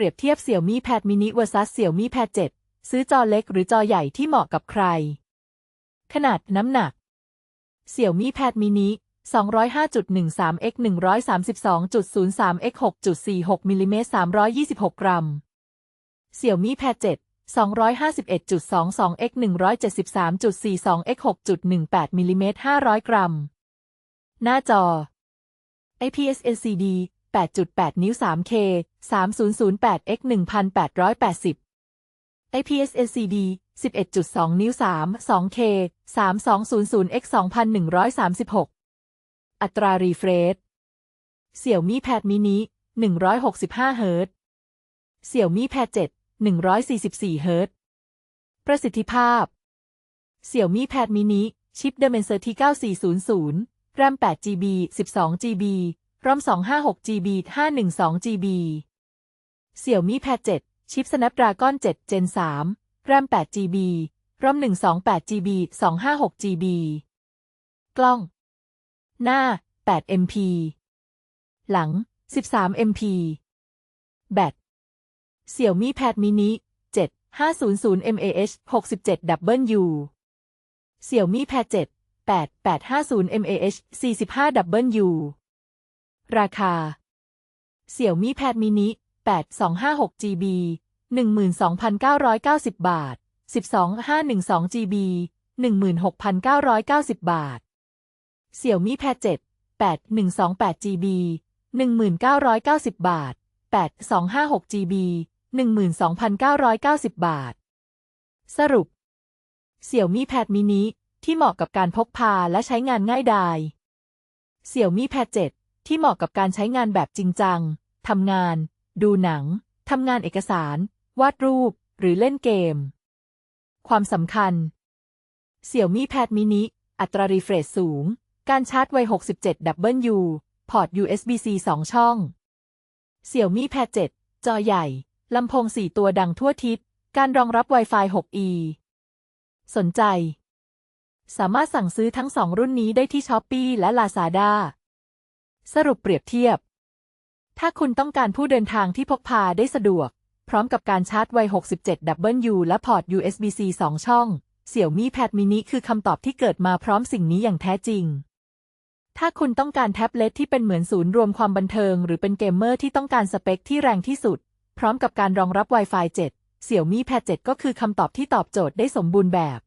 เปรียบเทียบ Xiaomi Pad mini vs Xiaomi Pad 7ซื้อจอเล็กหรือจอใหญ่ที่เหมาะกับใคร ขนาดน้ำหนัก Xiaomi Pad mini 205.13 x 132.03 x 6.46มิลลิเมตร326 กรัม Xiaomi Pad 7 251.22 x 173.42 x 6.18มิลลิเมตร500 กรัม หน้าจอ IPS LCD 18.8 นิ้ว 3K 3008 x 1880 IPS LCD 11.2 นิ้ว 3 2K 3200 x 2136 อัตรารีเฟรชเสี่ยวมี่แพดมินิ165 เฮิร์ตเสี่ยวมี่แพด7 144 เฮิร์ตประสิทธิภาพ เสี่ยวมี่แพดมินิชิป d i m e n s i t y 9400 RAM 8GB 12GB ROM 256GB 512GB Xiaomi Pad 7ชิป Snapdragon 7 Gen 3 RAM 8GB ROM 128GB 256GB กล้อง หน้า 8MP หลัง 13MP แบต Xiaomi Pad mini 7500 mAh 67W Xiaomi Pad 7 8850 mAh 45W ราคา เสี่ยวมี่แพดมินิ 8256GB 12,990 บาท 12512GB 16,990 บาท เสี่ยวมี่แพด7 8128GB 1990 บาท 8256GB 12,990 บาท สรุป เสี่ยวมี่แพดมินิที่เหมาะกับการพกพาและใช้งานง่ายดายเสี่ยวมี่แพดเจ็ด ที่เหมาะกับการใช้งานแบบจริงจัง ทำงาน ดูหนัง ทำงานเอกสาร วาดรูป หรือเล่นเกม ความสำคัญ Xiaomi Pad mini อัตรารีเฟรชสูง การชาร์จไว 67W พอร์ต USB-C 2 ช่อง Xiaomi Pad 7จอใหญ่ ลำโพง 4 ตัวดังทั่วทิศ การรองรับ Wi-Fi 6E สนใจ สามารถสั่งซื้อทั้ง2รุ่นนี้ได้ที่ Shopee และ Lazada สรุปเปรียบเทียบ ถ้าคุณต้องการผู้เดินทางที่พกพาได้สะดวก พร้อมกับการชาร์จไว 67W และพอร์ต USB-C 2 ช่อง Xiaomi Pad mini คือคำตอบที่เกิดมาพร้อมสิ่งนี้อย่างแท้จริง ถ้าคุณต้องการแท็บเล็ตที่เป็นเหมือนศูนย์รวมความบันเทิง หรือเป็นเกมเมอร์ที่ต้องการสเปคที่แรงที่สุด พร้อมกับการรองรับ Wi-Fi 7 Xiaomi Pad 7 ก็คือคำตอบที่ตอบโจทย์ได้สมบูรณ์แบบ